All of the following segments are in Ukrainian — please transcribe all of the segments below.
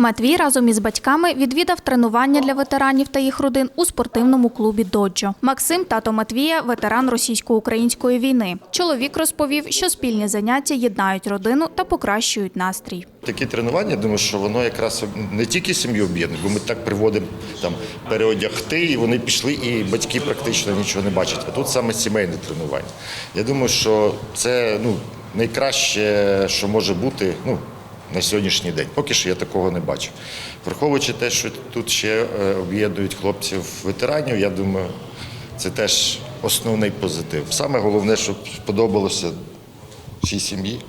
Матвій разом із батьками відвідав тренування для ветеранів та їх родин у спортивному клубі Доджо. Максим, тато Матвія, ветеран російсько-української війни. Чоловік розповів, що спільні заняття єднають родину та покращують настрій. Такі тренування, думаю, що воно якраз не тільки сім'ю об'єднує, бо ми так приводимо там переодягти, і вони пішли, і батьки практично нічого не бачать. А тут саме сімейне тренування. Я думаю, що це ну, найкраще, що може бути ну, на сьогоднішній день. Поки що я такого не бачу. Враховуючи те, що тут ще е, об'єднують хлопців ветеранів, я думаю, це теж основний позитив. Саме головне, щоб сподобалося всій сім'ї.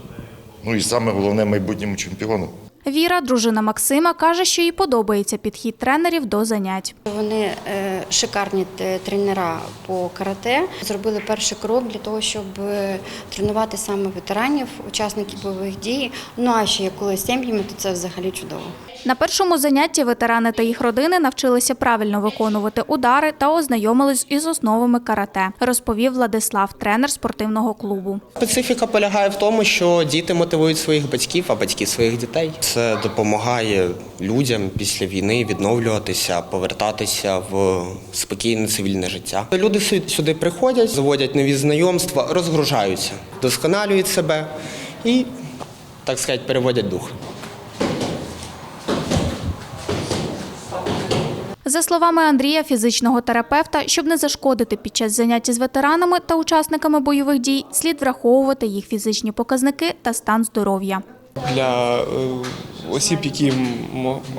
Ну і саме головне майбутньому чемпіону. Віра, дружина Максима, каже, що їй подобається підхід тренерів до занять. Вони е, шикарні тренера по карате. Зробили перший крок для того, щоб е, тренувати саме ветеранів, учасників бойових дій. Ну а ще коли з сім'ями, то це взагалі чудово. На першому занятті ветерани та їх родини навчилися правильно виконувати удари та ознайомились із основами карате, розповів Владислав, тренер спортивного клубу. Специфіка полягає в тому, що діти мотивують своїх батьків, а батьки своїх дітей. Це допомагає людям після війни відновлюватися, повертатися в спокійне цивільне життя. Люди сю- сюди приходять, заводять нові знайомства, розгружаються, досконалюють себе і, так сказати, переводять дух. За словами Андрія, фізичного терапевта, щоб не зашкодити під час заняття з ветеранами та учасниками бойових дій, слід враховувати їх фізичні показники та стан здоров'я. Для е, осіб, які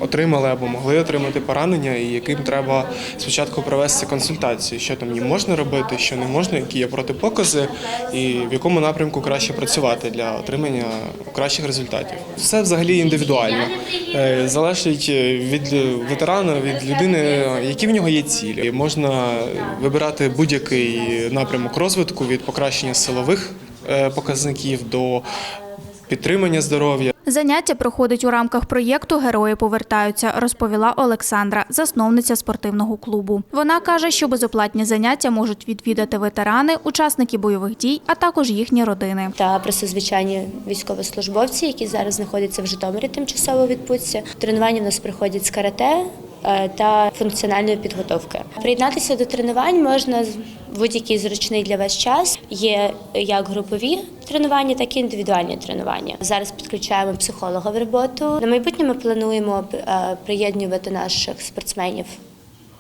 отримали або могли отримати поранення, і яким треба спочатку провести консультацію, що там їм можна робити, що не можна, які є протипокази, і в якому напрямку краще працювати для отримання кращих результатів. Все взагалі індивідуально. Е, Залежить від ветерана, від людини, які в нього є цілі. Можна вибирати будь-який напрямок розвитку від покращення силових е, показників до підтримання здоров'я. Заняття проходить у рамках проєкту Герої повертаються, розповіла Олександра, засновниця спортивного клубу. Вона каже, що безоплатні заняття можуть відвідати ветерани, учасники бойових дій, а також їхні родини. та просто звичайні військовослужбовці, які зараз знаходяться в Житомирі тимчасово у відпустці. Тренування в нас проходять з карате та функціональної підготовки. Приєднатися до тренувань можна будь-який зручний для вас час. Є як групові тренування, так і індивідуальні тренування. Зараз підключаємо психолога в роботу. На майбутнє ми плануємо е, приєднувати наших спортсменів.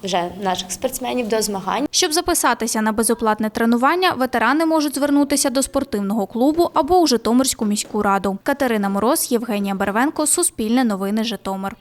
Вже наших спортсменів до змагань. Щоб записатися на безоплатне тренування, ветерани можуть звернутися до спортивного клубу або у Житомирську міську раду. Катерина Мороз, Євгенія Бервенко, Суспільне новини Житомир.